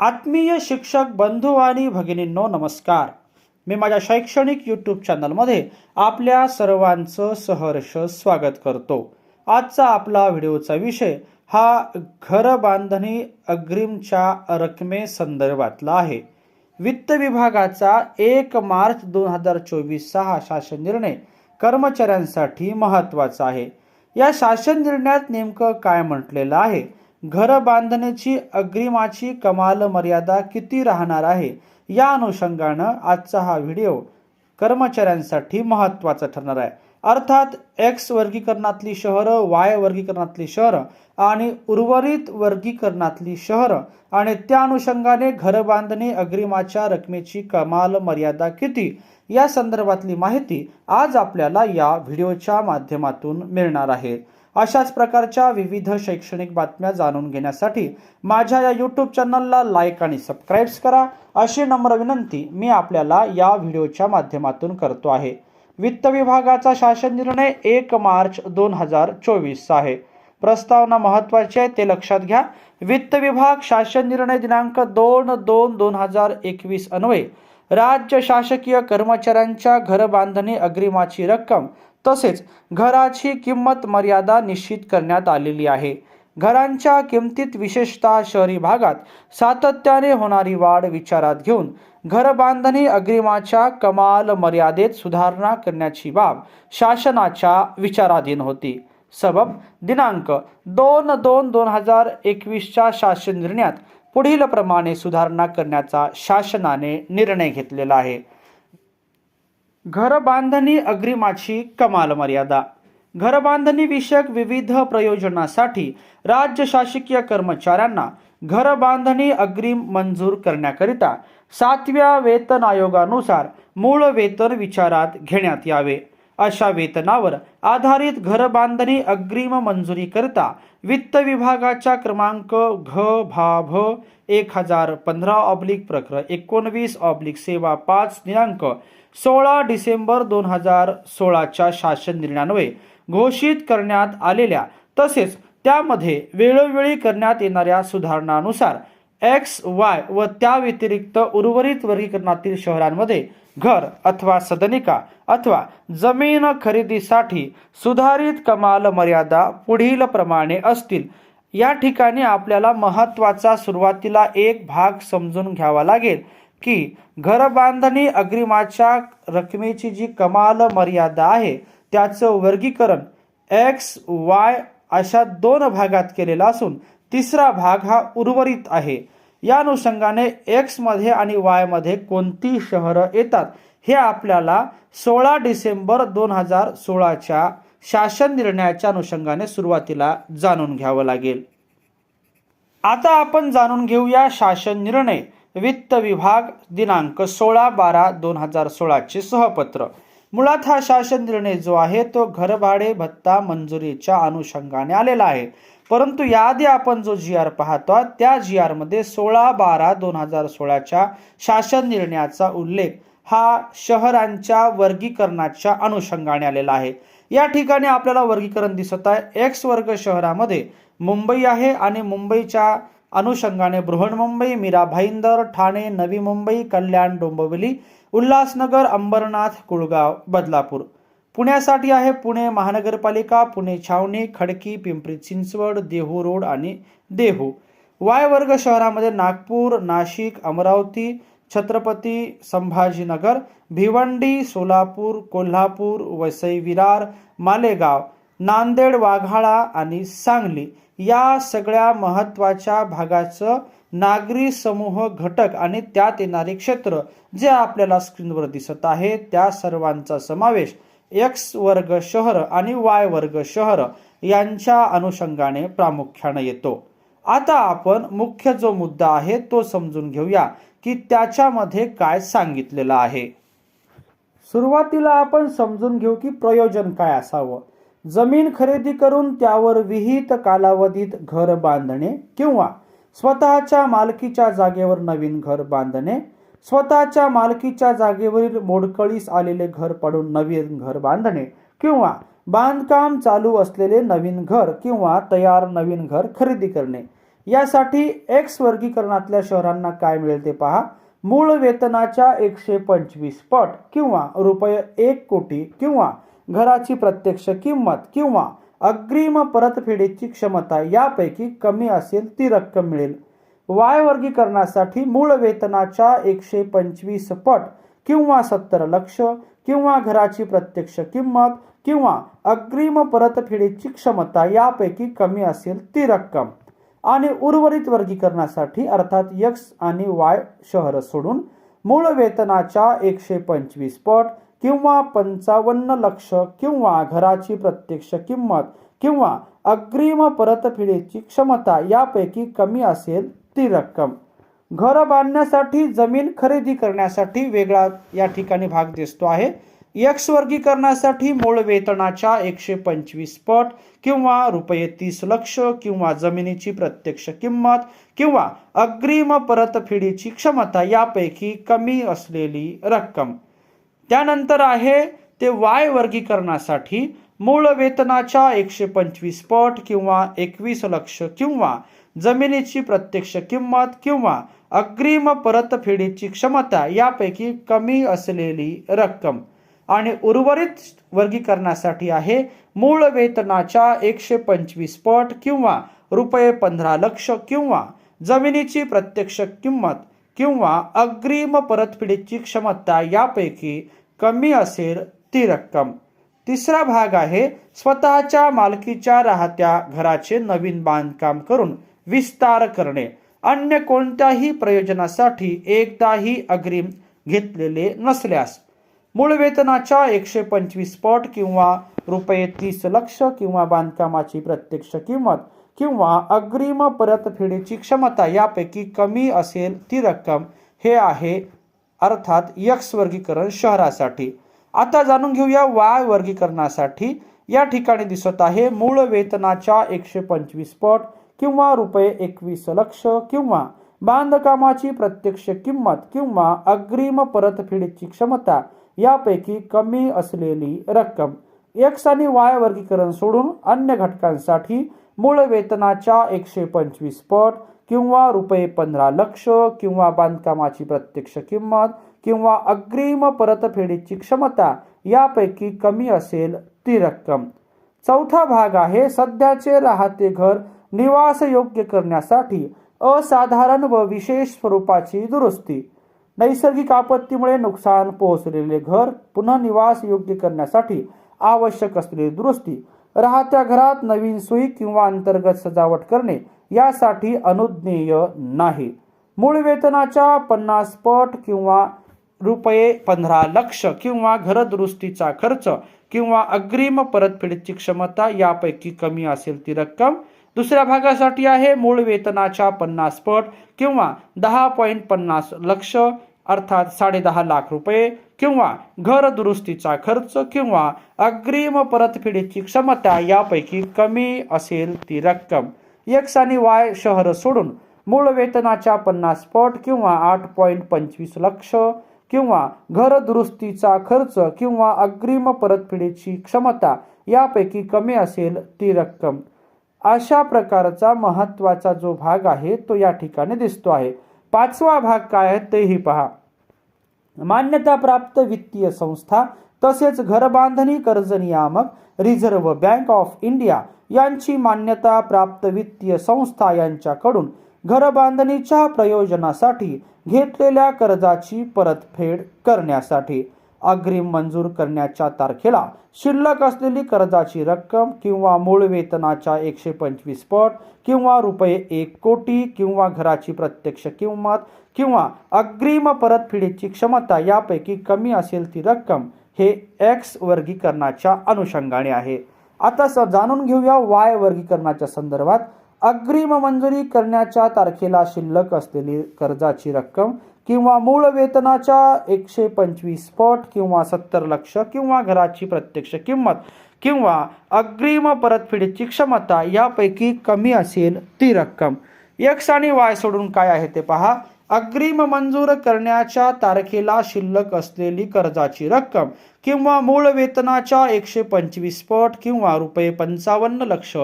आत्मीय शिक्षक बंधू आणि भगिनींनो नमस्कार. मी माझ्या शैक्षणिक यूट्यूब चॅनलमध्ये आपल्या सर्वांचं सहर्ष स्वागत करतो. आजचा आपला व्हिडिओचा विषय हा घर बांधणी अग्रिमच्या रकमेसंदर्भातला आहे. वित्त विभागाचा एक मार्च दोन हजार चोवीसचा हा शासन निर्णय कर्मचाऱ्यांसाठी महत्त्वाचा आहे. या शासन निर्णयात नेमकं काय म्हटलेलं आहे? घर बांधण्याची अग्रिमाची कमाल मर्यादा किती राहणार आहे? या अनुषंगानं आजचा हा व्हिडिओ कर्मचाऱ्यांसाठी महत्त्वाचा ठरणार आहे. अर्थात एक्स वर्गीकरणातली शहरं वाय वर्गीकरणातली शहरं आणि उर्वरित वर्गीकरणातली शहरं आणि त्या अनुषंगाने घर बांधणी अग्रिमाच्या रकमेची कमाल मर्यादा किती? या संदर्भातली माहिती आज आपल्याला या व्हिडिओच्या माध्यमातून मिळणार आहे. अशाच प्रकारच्या विविध शैक्षणिक बातम्या जाणून घेण्यासाठी माझ्या या यूट्यूब चॅनलला लाईक आणि सबस्क्राईब्स करा. अशी नम्र विनंती मी आपल्याला या व्हिडिओच्या माध्यमातून करतो आहे. वित्त विभागाचा शासन निर्णय एक मार्च दोन हजार चोवीस आहे. प्रस्तावना महत्वाची आहे ते लक्षात घ्या. वित्त विभाग शासन निर्णय दिनांक दोन दोन दोन हजार एकवीस अन्वये राज्य शासकीय कर्मचाऱ्यांच्या घर बांधणी अग्रिमाची रक्कम तसेच घराची किंमत मर्यादा निश्चित करण्यात आलेली आहे. घरांच्या किमतीत विशेषतः शहरी भागात सातत्याने होणारी वाढ विचारात घेऊन घर बांधणी अग्रिमाच्या कमाल मर्यादेत सुधारणा करण्याची बाब शासनाच्या विचाराधीन होती. सबब दिनांक दोन दोन दोन हजार एकवीसच्या शासन निर्णयात पुढील प्रमाणे सुधारणा करण्याचा शासनाने निर्णय घेतलेला आहे. घरबांधणी अग्रिमाची कमाल मर्यादा. घरबांधणीविषयक विषयक विविध प्रयोजनासाठी राज्य शासकीय कर्मचाऱ्यांना घरबांधणी अग्रिम मंजूर करण्याकरिता सातव्या वेतन आयोगानुसार मूळ वेतन विचारात घेण्यात यावे. अशा वेतनावर आधारित घर बांधणी अग्रिम मंजुरी करता वित्त विभागाच्या क्रमांक घ भा भ एक हजार पंधरा ऑब्लिक प्रकर एकोणवीस ऑब्लिक सेवा पाच दिनांक सोळा डिसेंबर दोन हजार सोळाच्या शासन निर्णयान्वये घोषित करण्यात आलेल्या तसेच त्यामध्ये वेळोवेळी करण्यात येणाऱ्या सुधारणानुसार एक्स वाय व त्या व्यतिरिक्त उर्वरित वर्गीकरणातील शहरांमध्ये घर अथवा सदनिका अथवा जमीन खरेदीसाठी सुधारित कमाल मर्यादा पुढील प्रमाणे असतील. या ठिकाणी आपल्याला महत्त्वाचा सुरुवातीला एक भाग समजून घ्यावा लागेल की घर बांधणी अग्रिमाच्या रकमेची जी कमाल मर्यादा आहे त्याचं वर्गीकरण एक्स वाय अशा दोन भागात केलेला असून तिसरा भाग हा उर्वरित आहे. या अनुषंगाने एक्समध्ये आणि वायमध्ये कोणती शहरं येतात हे आपल्याला सोळा डिसेंबर दोन हजार सोळाच्या शासन निर्णयाच्या अनुषंगाने सुरुवातीला जाणून घ्यावं लागेल. आता आपण जाणून घेऊया शासन निर्णय वित्त विभाग दिनांक सोळा बारा दोन हजार सोळाचे सहपत्र. मुळात हा शासन निर्णय जो आहे तो घरभाडे भत्ता मंजुरीच्या अनुषंगाने आलेला आहे. परंतु याआधी आपण जो जी आर पाहतो त्या जी आरमध्ये सोळा बारा दोन हजार सोळाच्या शासन निर्णयाचा उल्लेख हा शहरांच्या वर्गीकरणाच्या अनुषंगाने आलेला आहे. या ठिकाणी आपल्याला वर्गीकरण दिसत आहे. एक्स वर्ग शहरामध्ये मुंबई आहे आणि मुंबईच्या अनुषंगाने बृहन्मुंबई मीरा भाईंदर ठाणे नवी मुंबई कल्याण डोंबिवली उल्हासनगर अंबरनाथ कुळगाव बदलापूर. पुण्यासाठी आहे पुणे महानगरपालिका पुणे छावणी खडकी पिंपरी चिंचवड देहू रोड आणि देहू. वाय वर्ग शहरामध्ये नागपूर नाशिक अमरावती छत्रपती संभाजीनगर भिवंडी सोलापूर कोल्हापूर वसई विरार मालेगाव नांदेड वाघाळा आणि सांगली या सगळ्या महत्त्वाच्या भागाचं नागरी समूह घटक आणि त्यात येणारे क्षेत्र जे आपल्याला स्क्रीनवर दिसत आहे त्या सर्वांचा समावेश एक्स वर्ग शहर आणि वाय वर्ग शहर यांच्या अनुषंगाने प्रामुख्याने येतो. आता आपण मुख्य जो मुद्दा आहे तो समजून घेऊया की त्याच्यामध्ये काय सांगितलेलं आहे. सुरुवातीला आपण समजून घेऊ की प्रयोजन काय असावं. जमीन खरेदी करून त्यावर विहित कालावधीत घर बांधणे किंवा स्वतःच्या मालकीच्या जागेवर नवीन घर बांधणे स्वतःच्या मालकीच्या जागेवरील मोडकळीस आलेले घर पडून नवीन घर बांधणे किंवा बांधकाम चालू असलेले नवीन घर किंवा तयार नवीन घर खरेदी करणे. यासाठी एक्स वर्गीकरणातल्या शहरांना काय मिळेल ते पहा. मूळ वेतनाच्या एकशे पंचवीस पट किंवा रुपये एक कोटी किंवा घराची प्रत्यक्ष किंमत किंवा अग्रिम परतफेडीची क्षमता यापैकी कमी असेल ती रक्कम मिळेल. वाय वर्गीकरणासाठी मूळ वेतनाच्या एकशे पंचवीस पट किंवा सत्तर लक्ष किंवा घराची प्रत्यक्ष किंमत किंवा अग्रिम परतफेडीची क्षमता यापैकी कमी असेल ती रक्कम. आणि उर्वरित वर्गीकरणासाठी अर्थात यक्स आणि वाय शहर सोडून मूळ वेतनाच्या एकशे पंचवीस पट किंवा पंचावन्न लक्ष किंवा घराची प्रत्यक्ष किंमत किंवा अग्रिम परतफेडीची क्षमता यापैकी कमी असेल ती रक्कम. घर बांधण्यासाठी जमीन खरेदी करण्यासाठी वेगळा या ठिकाणी भाग दिसतो आहे. यक्स वर्गीकरणासाठी मूळ वेतनाच्या एकशे पंचवीस पट किंवा रुपये तीस लक्ष किंवा जमिनीची प्रत्यक्ष किंमत किंवा अग्रिम परतफेडीची क्षमता यापैकी कमी असलेली रक्कम. त्यानंतर आहे ते वाय वर्गीकरणासाठी मूळ वेतनाच्या एकशे पंचवीस पट किंवा एकवीस लक्ष किंवा जमिनीची प्रत्यक्ष किंमत किंवा अग्रिम परतफेडीची क्षमता यापैकी कमी असलेली रक्कम आणि उर्वरित वर्गीकरणासाठी आहे. मूळ वेतनाच्या एकशे पंचवीस पट किंवा रुपये पंधरा लक्ष किंवा जमिनीची प्रत्यक्ष किंमत किंवा अग्रिम परतफेडीची क्षमता यापैकी कमी असेल ती रक्कम. तिसरा भाग आहे स्वतःच्या मालकीच्या राहत्या घराचे नवीन बांधकाम करून विस्तार करणे. अन्य कोणत्याही प्रयोजनासाठी एकदाही अग्रिम घेतलेले नसल्यास मूळ वेतनाच्या एकशे पंचवीस पट किंवा रुपये तीस लक्ष किंवा बांधकामाची प्रत्यक्ष किंमत किंवा अग्रिम परतफेडीची क्षमता यापैकी कमी असेल ती रक्कम हे आहे अर्थात यक्स वर्गीकरण शहरासाठी. आता जाणून घेऊया वाय वर्गीकरणासाठी. या ठिकाणी दिसत आहे मूळ वेतनाच्या एकशे पंचवीस पट किंवा रुपये एकवीस लक्ष किंवा बांधकामाची प्रत्यक्ष किंमत किंवा अग्रिम परतफेडीची क्षमता यापैकी कमी असलेली रक्कम. एक्स आणि वाय वर्गीकरण सोडून अन्य घटकांसाठी मूळ वेतनाच्या एकशे पंचवीस पट किंवा रुपये पंधरा लक्ष किंवा बांधकामाची प्रत्यक्ष किंमत किंवा अग्रिम परतफेडीची क्षमता यापैकी कमी असेल ती रक्कम. चौथा भाग आहे सध्याचे राहते घर निवास योग्य करण्यासाठी असाधारण व विशेष स्वरूपाची दुरुस्ती. नैसर्गिक आपत्तीमुळे नुकसान पोहोचलेले घर पुन्हा निवास योग्य करण्यासाठी आवश्यक असलेली दुरुस्ती राहत्या घरात नवीन सुई किंवा अंतर्गत सजावट करणे यासाठी अनुज्ञेय नाही. मूळ वेतनाच्या पन्नास पट किंवा रुपये पंधरा लक्ष किंवा घरदुरुस्तीचा खर्च किंवा अग्रिम परतफेडीची क्षमता यापैकी कमी असेल ती रक्कम दुसऱ्या भागासाठी आहे मूळ वेतनाच्या पन्नास पट किंवा दहा पॉईंट पन्नास लक्ष अर्थात साडेदहा लाख रुपये किंवा घर दुरुस्तीचा खर्च किंवा अग्रिम परतफेडीची क्षमता यापैकी कमी असेल ती रक्कम. एक्स आणि वाय शहर सोडून मूळ वेतनाच्या पन्नास पट किंवा आठ पॉईंट पंचवीस लक्ष किंवा घर दुरुस्तीचा खर्च किंवा अग्रिम परतफेडीची क्षमता यापैकी कमी असेल ती रक्कम. अशा प्रकारचा महत्त्वाचा जो भाग आहे तो या ठिकाणी दिसतो आहे. पाचवा भाग काय आहे तेही पहा. मान्यता प्राप्त वित्तीय संस्था तसेच घरबांधणी कर्ज नियामक रिझर्व्ह बँक ऑफ इंडिया यांची मान्यता प्राप्त वित्तीय संस्था यांच्याकडून घरबांधणीच्या प्रयोजनासाठी घेतलेल्या कर्जाची परतफेड करण्यासाठी. अग्रिम मंजूर करण्याच्या तारखेला शिल्लक असलेली कर्जाची रक्कम किंवा मूळ वेतनाच्या एकशे पंचवीस पट किंवा रुपये एक कोटी किंवा घराची प्रत्यक्ष किंमत किंवा अग्रिम परतफेडीची क्षमता यापैकी कमी असेल ती रक्कम हे एक्स वर्गीकरणाच्या अनुषंगाने आहे. आता स जाणून घेऊया वाय वर्गीकरणाच्या संदर्भात. अग्रिम मंजुरी करण्याच्या तारखेला शिल्लक असलेली कर्जाची रक्कम किंवा मूळ वेतनाच्या एकशे पंचवीस पट किंवा सत्तर लक्ष किंवा घराची प्रत्यक्ष किंमत किंवा अग्रिम परतफेडीची क्षमता यापैकी कमी असेल ती रक्कम. एक्स आणि वाय सोडून काय आहे ते पहा. अग्रिम मंजूर करण्याच्या तारखेला शिल्लक असलेली कर्जाची रक्कम किंवा मूळ वेतनाच्या एकशे पंचवीस पट किंवा रुपये पंचावन्न लक्ष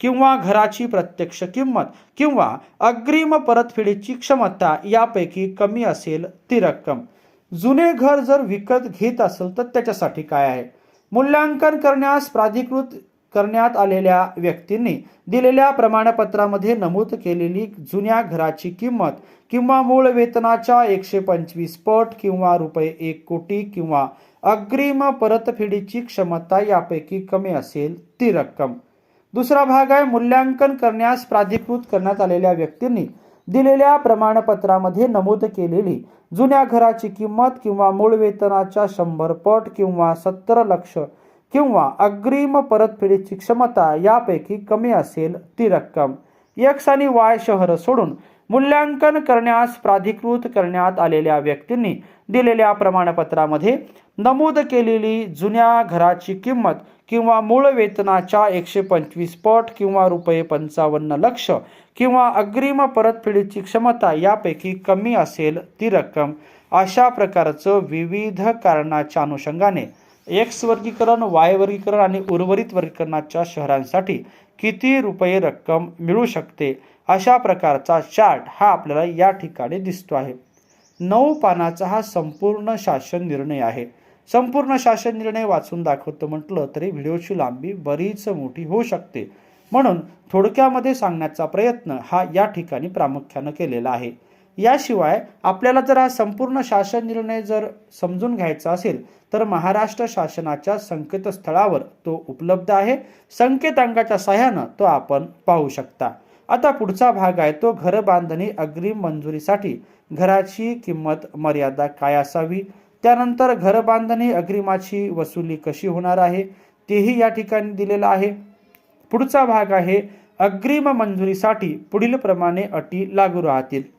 किंवा घराची प्रत्यक्ष किंमत किंवा अग्रिम परतफेडीची क्षमता यापैकी कमी असेल ती रक्कम. जुने घर जर विकत घेत असेल तर त्याच्यासाठी काय आहे? मूल्यांकन करण्यास प्राधिकृत करण्यात आलेल्या व्यक्तींनी दिलेल्या प्रमाणपत्रामध्ये नमूद केलेली जुन्या घराची किंमत किंवा मूळ वेतनाच्या एकशे पंचवीस पट किंवा रुपये एक कोटी किंवा अग्रिम परतफेडीची क्षमता यापैकी कमी असेल ती रक्कम. दुसरा भाग आहे मूल्यांकन करण्यास प्राधिकृत करण्यात आलेल्या व्यक्तींनी दिलेल्या प्रमाणपत्रामध्ये नमूद केलेली जुन्या घराची किंमत किंवा मूळ वेतनाच्या शंभर पट किंवा सत्तर लक्ष किंवा अग्रिम परतफेडीची क्षमता यापैकी कमी असेल ती रक्कम. एक्स आणि वाय शहर सोडून मूल्यांकन करण्यास प्राधिकृत करण्यात आलेल्या व्यक्तींनी दिलेल्या प्रमाणपत्रामध्ये नमूद केलेली जुन्या घराची किंमत किंवा मूळ वेतनाच्या एकशे पंचवीस पट किंवा रुपये पंचावन्न लक्ष किंवा अग्रिम परतफेडीची क्षमता यापैकी कमी असेल ती रक्कम. अशा प्रकारचं विविध कारणाच्या अनुषंगाने एक्स वर्गीकरण वाय वर्गीकरण आणि उर्वरित वर्गीकरणाच्या शहरांसाठी किती रुपये रक्कम मिळू शकते? अशा प्रकारचा चार्ट हा आपल्याला या ठिकाणी दिसतो आहे. नऊ पानाचा हा संपूर्ण शासन निर्णय आहे. संपूर्ण शासन निर्णय वाचून दाखवतो म्हटलं तरी व्हिडिओची लांबी बरीच मोठी होऊ शकते. म्हणून थोडक्यामध्ये सांगण्याचा प्रयत्न हा या ठिकाणी प्रामुख्यानं केलेला आहे. याशिवाय आपल्याला जर हा संपूर्ण शासन निर्णय जर समजून घ्यायचा असेल तर महाराष्ट्र शासनाच्या संकेतस्थळावर तो उपलब्ध आहे. संकेतांकाच्या सहाय्यानं तो आपण पाहू शकता. आता पुढचा भाग आहे तो घर बांधणी अग्रिम मंजुरीसाठी. घराची किंमत मर्यादा काय असावी? त्यानंतर घर बांधणी अग्रिमाची वसुली कशी होणार आहे? तेही या ठिकाणी दिलेलं आहे. पुढचा भाग आहे अग्रिम मंजुरीसाठी पुढील प्रमाणे अटी लागू राहतील.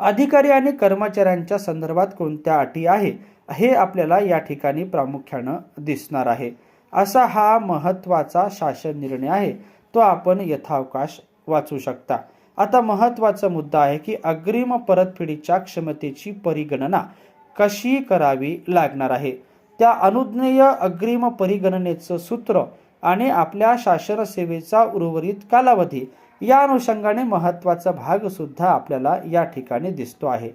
अधिकारी आणि कर्मचाऱ्यांच्या संदर्भात कोणत्या अटी आहे हे आपल्याला या ठिकाणी प्रामुख्यानं दिसणार आहे. असा हा महत्त्वाचा शासन निर्णय आहे तो आपण यथावकाश वाचू शकता. आता महत्त्वाचा मुद्दा आहे की अग्रिम परतफेडीच्या क्षमतेची परिगणना कशी करावी लागणार आहे. त्या अनुज्ञेय अग्रिम परिगणनेचं सूत्र आणि आपल्या शासन सेवेचा उर्वरित कालावधी या अनुषंगाने महत्त्वाचा भागसुद्धा आपल्याला या ठिकाणी दिसतो आहे.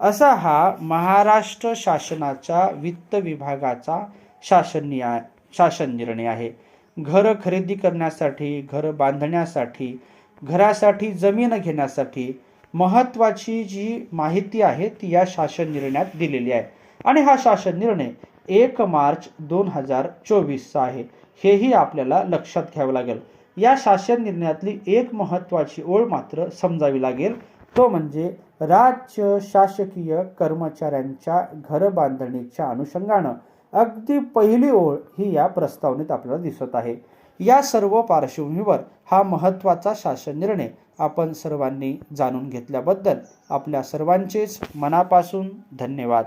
असा हा महाराष्ट्र शासनाच्या वित्त विभागाचा शासन निया शासन निर्णय आहे. घर खरेदी करण्यासाठी घर बांधण्यासाठी घरासाठी जमीन घेण्यासाठी महत्त्वाची जी माहिती आहे ती या शासन निर्णयात दिलेली आहे. आणि हा शासन निर्णय एक मार्च दोन हजार चोवीसचा आहे. हेही आपल्याला लक्षात घ्यावं लागेल. या शासन निर्णयातली एक महत्त्वाची ओळ मात्र समजावी लागेल. तो म्हणजे राज्य शासकीय कर्मचाऱ्यांच्या घर बांधणीच्या अनुषंगानं. अगदी पहिली ओळ ही या प्रस्तावनेत आपल्याला दिसत आहे. या सर्व पार्श्वभूमीवर हा महत्त्वाचा शासन निर्णय आपण सर्वांनी जाणून घेतल्याबद्दल आपल्या सर्वांचेच मनापासून धन्यवाद.